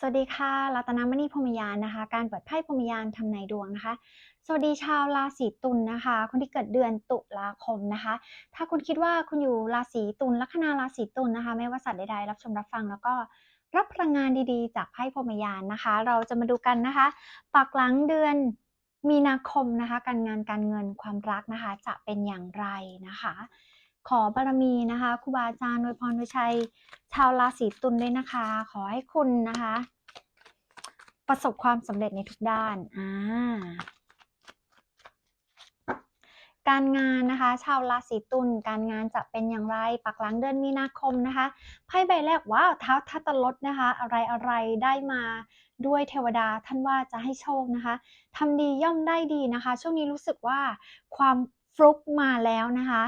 สวัสดีค่ะรัตนมณีพรมยานนะคะ การเปิดไพ่พรมยานทำนายดวงนะคะ สวัสดีชาวราศีตุลนะคะ คนที่เกิดเดือนตุลาคมนะคะ ถ้าคุณคิดว่าคุณอยู่ราศีตุลลัคนาราศีตุลนะคะ ไม่ว่าสัตว์ใดๆรับชมรับฟังแล้วก็รับพลังงานดีๆ จากไพ่พรมยานนะคะ เราจะมาดูกันนะคะปักหลังเดือนมีนาคมนะคะ การงานการเงินความรักนะคะ จะเป็นอย่างไรนะคะ ขอบารมีนะคะครูบาอาจารย์โดยพรโดยชัย ชาวราศีตุลด้วยนะคะ ขอให้คุณนะคะ ประสบความสำเร็จในทุกด้านอ่าการงานนะคะ ชาวราศีตุลการงานจะเป็นอย่างไรปักหลังเดือนมีนาคมนะคะไพ่ใบแรกว้าวเท้าทัตลดนะคะ อะไรอะไรได้มาด้วยเทวดาท่านว่าจะให้โชคนะคะทำดีย่อมได้ดีนะคะ ช่วงนี้รู้สึกว่าความฟลุกมาแล้วนะคะ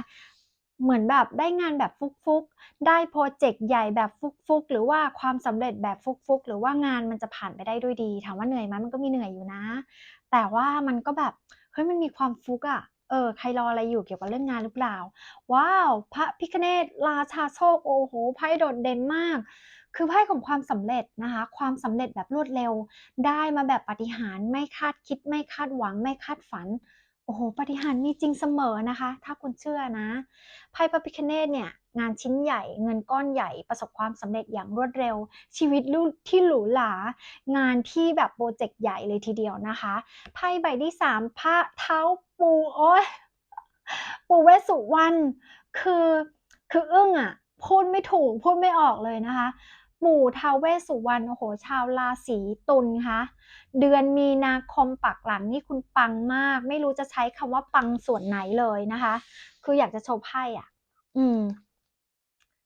เหมือนแบบได้งานแบบฟุกๆ ได้โปรเจกต์ใหญ่แบบฟุกๆ หรือว่าความสำเร็จแบบฟุกๆ หรือว่างานมันจะผ่านไปได้ด้วยดี ถามว่าเหนื่อยไหมมันก็มีเหนื่อยอยู่นะ แต่ว่ามันก็แบบเฮ้ยมันมีความฟุกอะเออใครรออะไรอยู่เกี่ยวกับเรื่องงานหรือเปล่า ว้าว พระพิคเนตราชาโชคโอ้โหไพ่โดดเด่นมาก คือไพ่ของความสำเร็จนะคะ ความสำเร็จแบบรวดเร็ว ได้มาแบบปฏิหารไม่คาดคิดไม่คาดหวังไม่คาดฝัน โอ้โห ปฏิหาริย์มีจริงเสมอนะคะ ถ้าคุณเชื่อนะ ไพ่พระพิคเนตเนี่ย งานชิ้นใหญ่ เงินก้อนใหญ่ ประสบความสำเร็จอย่างรวดเร็ว ชีวิตลูกที่หรูหรา งานที่แบบโปรเจกต์ใหญ่เลยทีเดียวนะคะ ไพ่ใบที่สามพระเท้าปูโอ้ยปูเวสสุวรรณ คือ คืออึ้งอะ พูดไม่ถูก พูดไม่ออกเลยนะคะ ปู่ทาวเวสุวรรณโอ้โหชาวราศีตุลคะเดือนมีนาคมปักหลังนี่คุณปังมาก ไม่รู้จะใช้คำว่าปังส่วนไหนเลยนะคะ คืออยากจะโชว์ไพ่อะ อืม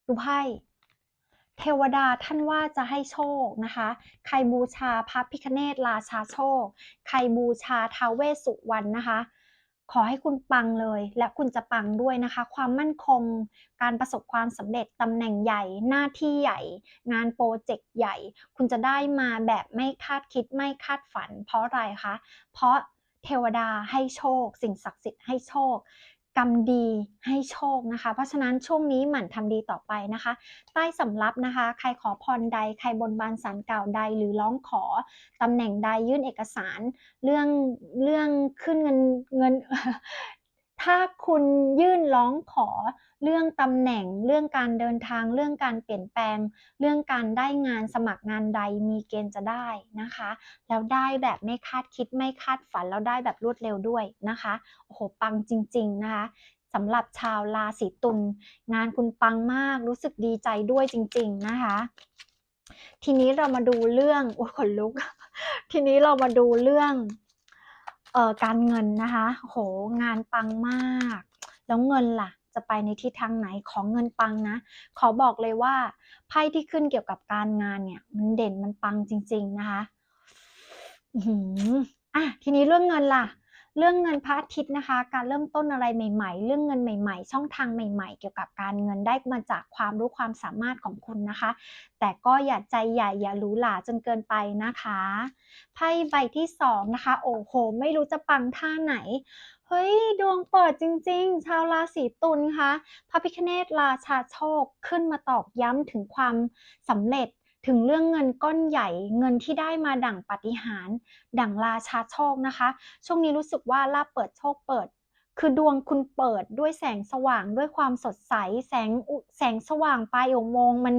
ดูไพ่เทวดาท่านว่าจะให้โชคนะคะ ใครบูชาพระพิคเนตราชาโชค ใครบูชาทาวเวสุวรรณนะคะ ขอให้คุณปังเลย และคุณจะปังด้วยนะคะ ความมั่นคง การประสบความสำเร็จตำแหน่งใหญ่ หน้าที่ใหญ่ งานโปรเจกต์ใหญ่ คุณจะได้มาแบบไม่คาดคิดไม่คาดฝัน เพราะอะไรคะ เพราะเทวดาให้โชค สิ่งศักดิ์สิทธิ์ให้โชค กรรมดีให้โชคนะคะ เพราะฉะนั้นช่วงนี้หมั่นทำดีต่อไปนะคะ ใต้สำรับนะคะ ใครขอพรใด ใครบนบานสารกล่าใด หรือร้องขอตำแหน่งใดยื่นเอกสาร เรื่องเรื่องขึ้นเงินเงิน ถ้าคุณยื่นร้องขอเรื่องตำแหน่ง เรื่องการเดินทาง เรื่องการเปลี่ยนแปลง เรื่องการได้งานสมัครงานใดมีเกณฑ์จะได้นะคะ แล้วได้แบบไม่คาดคิดไม่คาดฝันแล้วได้แบบรวดเร็วด้วยนะคะโอ้โหปังจริง ๆ นะคะสำหรับชาวราศีตุลงานคุณปังมากรู้สึกดีใจด้วยจริง ๆนะคะ ทีนี้เรามาดูเรื่องโอ้ยขนลุก ทีนี้เรามาดูเรื่อง เอ่อการเงินนะคะโหงานปังมาก แล้วเงินล่ะ จะไปในทิศทางไหนของเงินปังนะ ขอบอกเลยว่าไพ่ที่ขึ้นเกี่ยวกับการงานเนี่ย มันเด่นมันปังจริง ๆ นะคะอืออะทีนี้เรื่องเงินล่ะ เรื่องเงินพระอาทิตย์นะคะ การเริ่มต้นอะไรใหม่ ๆ เรื่องเงินใหม่ ๆ ช่องทางใหม่ ๆ เกี่ยวกับการเงินได้มาจากความรู้ความสามารถของคุณนะคะ แต่ก็อย่าใจใหญ่อย่าหรูหราจนเกินไปนะคะไพ่ใบที่สองนะคะ โอ้โห ไม่รู้จะปังท่าไหนเฮ้ย ดวงเปิดจริงๆ ชาวราศีตุลคะพระพิคเนตราชาโชคขึ้นมาตอกย้ำถึงความสำเร็จ ถึงเรื่องเงินก้อนใหญ่ เงินที่ได้มาดั่งปฏิหาร ดั่งราชาโชคนะคะ ช่วงนี้รู้สึกว่าลาบเปิดโชคเปิด คือดวงคุณเปิดด้วยแสงสว่างด้วยความสดใส แสงแสงสว่างปลายอุโมงค์มัน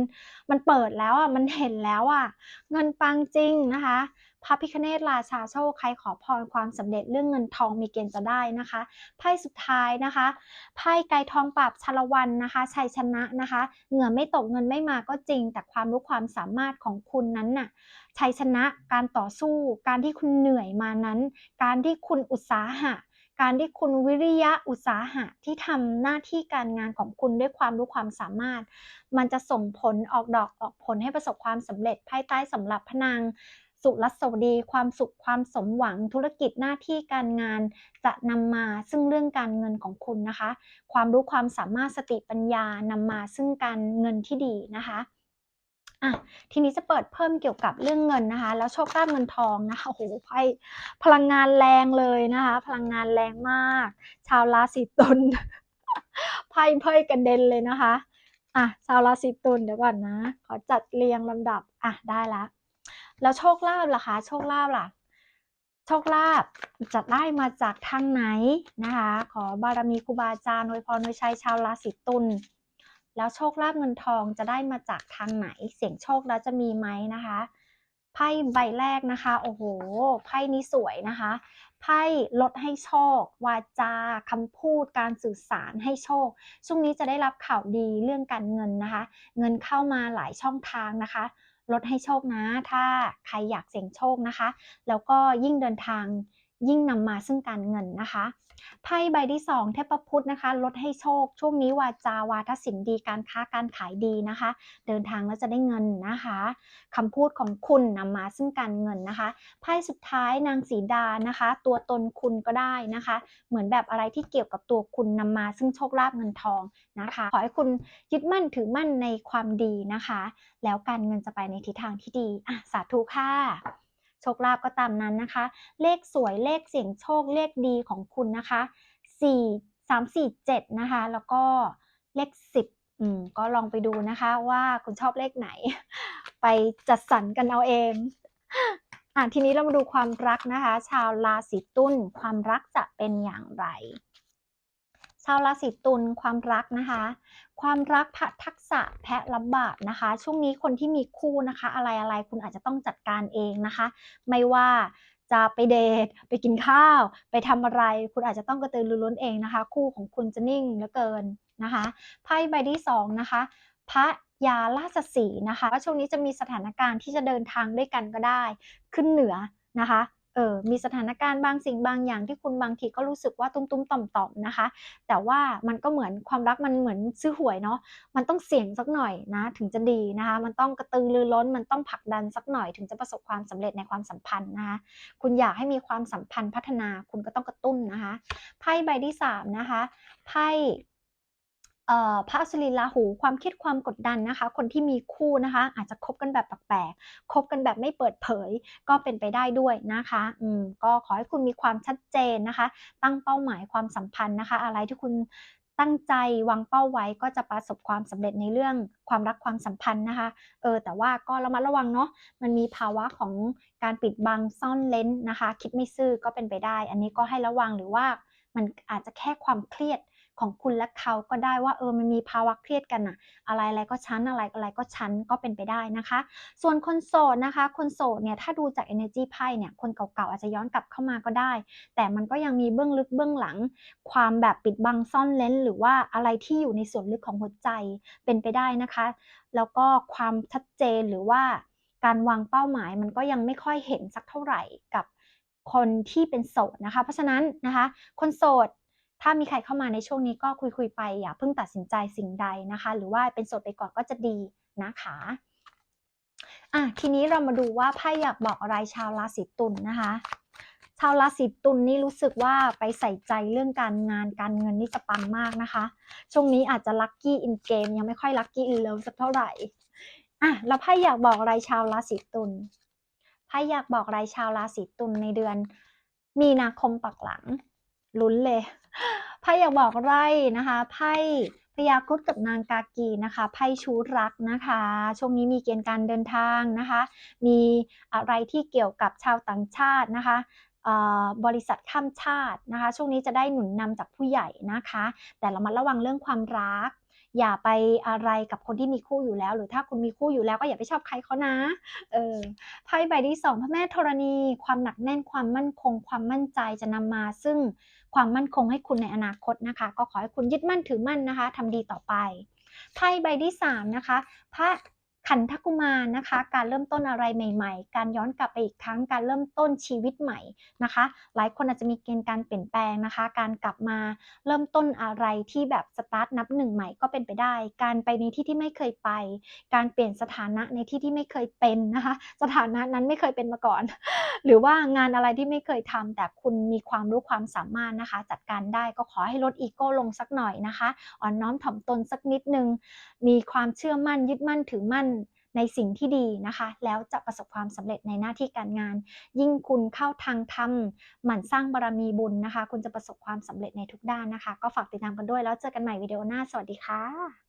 มันเปิดแล้วอะมันเห็นแล้วอะเงินปังจริงนะคะ พระพิคเนตราชาโชคใครขอพรความสำเร็จเรื่องเงินทองมีเกณฑ์จะได้นะคะไพ่สุดท้ายนะคะไพ่ไกรทองปราบชลวันนะคะชัยชนะนะคะ เหงื่อไม่ตกเงินไม่มาก็จริง แต่ความรู้ความสามารถของคุณนั้นน่ะชัยชนะการต่อสู้ การที่คุณเหนื่อยมานั้น การที่คุณอุตสาหะการที่คุณวิริยะอุตสาหะที่ทำหน้าที่การงานของคุณด้วยความรู้ความสามารถ มันจะส่งผลออกดอกออกผลให้ประสบความสำเร็จภายใต้สำหรับพนาง สุรัสวดี ความสุขความสมหวังธุรกิจหน้าที่การงาน จะนำมาซึ่งเรื่องการเงินของคุณนะคะ ความรู้ความสามารถสติปัญญานำมาซึ่งการเงินที่ดีนะคะอะทีนี้จะเปิดเพิ่มเกี่ยวกับเรื่องเงินนะคะ แล้วโชคลาภเงินทองนะคะโอ้โหไพ่พลังงานแรงเลยนะคะ พลังงานแรงมาก ชาวราศีตุลไพ่เพ่ยกระเด็นเลยนะคะอะชาวราศีตุลเดี๋ยวก่อนนะ ขอจัดเรียงลำดับอะได้ละ แล้วโชคลาภล่ะคะ โชคลาภล่ะ โชคลาภจะได้มาจากทางไหนนะคะ ขอบารมีครูบาอาจารย์อวยพรอวยชัยชาวราศีตุลแล้วโชคลาภเงินทองจะได้มาจากทางไหน เสียงโชคแล้วจะมีไหมนะคะไพ่ใบแรกนะคะ โอ้โห ไพ่นี้สวยนะคะ ไพ่ลดให้โชค วาจาคำพูด การสื่อสารให้โชค ช่วงนี้จะได้รับข่าวดีเรื่องการเงินนะคะ เงินเข้ามาหลายช่องทางนะคะ ลดให้โชคนะ ถ้าใครอยากเสี่ยงโชคนะคะ แล้วก็ยิ่งเดินทาง ยิ่งนำมาซึ่งการเงินนะคะไพ่ใบที่ 2 เทพพุทธนะคะลดให้โชค ช่วงนี้วาจาวาทศิลป์ดีการค้าการขายดีนะคะ เดินทางแล้วจะได้เงินนะคะคำพูดของคุณนำมาซึ่งการเงินนะคะไพ่สุดท้ายนางสีดานะคะ ตัวตนคุณก็ได้นะคะ เหมือนแบบอะไรที่เกี่ยวกับตัวคุณนำมาซึ่งโชคลาภเงินทองนะคะ ขอให้คุณยึดมั่นถือมั่นในความดีนะคะ แล้วการเงินจะไปในทิศทางที่ดีอะสาธุค่ะ ชคลาภก็ตามนั้นนะคะ เลขสวยเลขเสี่ยงโชคเลขดีของคุณนะคะ4 3 4 7นะคะ แล้วก็เลข 10อืมก็ลองไปดูนะคะว่าคุณชอบเลขไหน ไปจัดสรรกันเอาเองอะทีนี้เรามาดูความรักนะคะ ชาวราศีตุลความรักจะเป็นอย่างไร ชาวราศีตุลความรักนะคะ ความรักพระทักษะแพะรับบาปนะคะ ช่วงนี้คนที่มีคู่นะคะ อะไรอะไรคุณอาจจะต้องจัดการเองนะคะ ไม่ว่าจะไปเดทไปกินข้าว ไปทำอะไร คุณอาจจะต้องกระตือรือร้นเองนะคะ คู่ของคุณจะนิ่งเหลือเกินนะคะไพ่ใบที่สองนะคะพระยาราชสีนะคะว่าช่วงนี้จะมีสถานการณ์ที่จะเดินทางด้วยกันก็ได้ ขึ้นเหนือนะคะ เออมีสถานการณ์บางสิ่งบางอย่างที่คุณบางทีก็รู้สึกว่าตุ้มๆต่อมๆนะคะ แต่ว่ามันก็เหมือนความรักมันเหมือนซื้อหวยเนาะมันต้องเสี่ยงสักหน่อยนะถึงจะดีนะคะ มันต้องกระตือรือร้นมันต้องผลักดันสักหน่อย ถึงจะประสบความสำเร็จในความสัมพันธ์นะคะคุณอยากให้มีความสัมพันธ์พัฒนาคุณก็ต้องกระตุ้นนะคะไพ่ใบที่สามนะคะไพ่ พระอัศรินราหูความคิดความกดดันนะคะ คนที่มีคู่นะคะ อาจจะคบกันแบบแปลกๆคบกันแบบไม่เปิดเผย ก็เป็นไปได้ด้วยนะคะอืมก็ขอให้คุณมีความชัดเจนนะคะ ตั้งเป้าหมายความสัมพันธ์นะคะ อะไรที่คุณตั้งใจวางเป้าไว้ก็จะประสบความสำเร็จในเรื่องความรักความสัมพันธ์นะคะเออแต่ว่าก็ระมัดระวังเนาะมันมีภาวะของการปิดบังซ่อนเลนนะคะ คิดไม่ซื่อก็เป็นไปได้ อันนี้ก็ให้ระวังหรือว่ามันอาจจะแค่ความเครียด ของคุณและเขาก็ได้ว่าเออมันมีภาวะเครียดกันอะอะไรอะไรก็ชั้นอะไรอะไรก็ชั้นก็เป็นไปได้นะคะ ส่วนคนโสดนะคะ คนโสดเนี่ยถ้าดูจาก energy ไพ่เนี่ยคนเก่าๆอาจจะย้อนกลับเข้ามาก็ได้ แต่มันก็ยังมีเบื้องลึกเบื้องหลัง ความแบบปิดบังซ่อนเลนหรือว่าอะไรที่อยู่ในส่วนลึกของหัวใจเป็นไปได้นะคะ แล้วก็ความชัดเจนหรือว่าการวางเป้าหมายมันก็ยังไม่ค่อยเห็นสักเท่าไหร่กับคนที่เป็นโสดนะคะ เพราะฉะนั้นนะคะ คนโสด ถ้ามีใครเข้ามาในช่วงนี้ก็คุยคุยไปอย่าเพิ่งตัดสินใจสิ่งใดนะคะ หรือว่าเป็นโสดไปก่อนก็จะดีนะคะอะทีนี้เรามาดูว่าไพ่อยากบอกอะไรชาวราศีตุลนนะคะ ชาวราศีตุลนนี่รู้สึกว่าไปใส่ใจเรื่องการงานการเงินนี่จะปังมากนะคะ ช่วงนี้อาจจะลัคกี้อินเกมยังไม่ค่อยลัคกี้อินเลิฟสักเท่าไหร่อะแล้วไพ่อยากบอกอะไรชาวราศีตุลไพ่อยากบอกอะไรชาวราศีตุลในเดือน มีนาคมปักหลัง ลุ้นเลยไพ่อยากบอกไรนะคะไพ่พยาครุฑกับนางกากีนะคะไพ่ชูรักนะคะ ช่วงนี้มีเกณฑ์การเดินทางนะคะ มีอะไรที่เกี่ยวกับชาวต่างชาตินะคะบริษัทข้ามชาตินะคะ ช่วงนี้จะได้หนุนนำจากผู้ใหญ่นะคะ แต่เรามาระวังเรื่องความรัก อย่าไปอะไรกับคนที่มีคู่อยู่แล้ว หรือถ้าคุณมีคู่อยู่แล้วก็อย่าไปชอบใครเขานะเออไพ่ใบที่สองพระแม่ธรณี ความหนักแน่นความมั่นคง ความมั่นใจจะนำมาซึ่งความมั่นคงให้คุณในอนาคตนะคะ ก็ขอให้คุณยึดมั่นถือมั่นนะคะทำดีต่อไปไพ่ใบที่3นะคะพระ ขันธกุมารนะคะ การเริ่มต้นอะไรใหม่ ๆ การย้อนกลับไปอีกครั้งการเริ่มต้นชีวิตใหม่นะคะ หลายคนอาจจะมีเกณฑ์การเปลี่ยนแปลงนะคะ การกลับมาเริ่มต้นอะไรที่แบบสตาร์ทนับหนึ่งใหม่ก็เป็นไปได้ การไปในที่ที่ไม่เคยไป การเปลี่ยนสถานะในที่ที่ไม่เคยเป็นนะคะ สถานะนั้นไม่เคยเป็นมาก่อน หรือว่างานอะไรที่ไม่เคยทำแต่คุณมีความรู้ความสามารถนะคะ จัดการได้ก็ขอให้ลดอีโก้ลงสักหน่อยนะคะอ่อนน้อมถ่อมตนสักนิดนึงมีความเชื่อมั่นยึดมั่นถือมั่น ในสิ่งที่ดีนะคะ แล้วจะประสบความสำเร็จในหน้าที่การงาน ยิ่งคุณเข้าทางธรรมหมั่นสร้างบารมีบุญนะคะ คุณจะประสบความสำเร็จในทุกด้านนะคะ ก็ฝากติดตามกันด้วยแล้วเจอกันใหม่วิดีโอหน้าสวัสดีค่ะ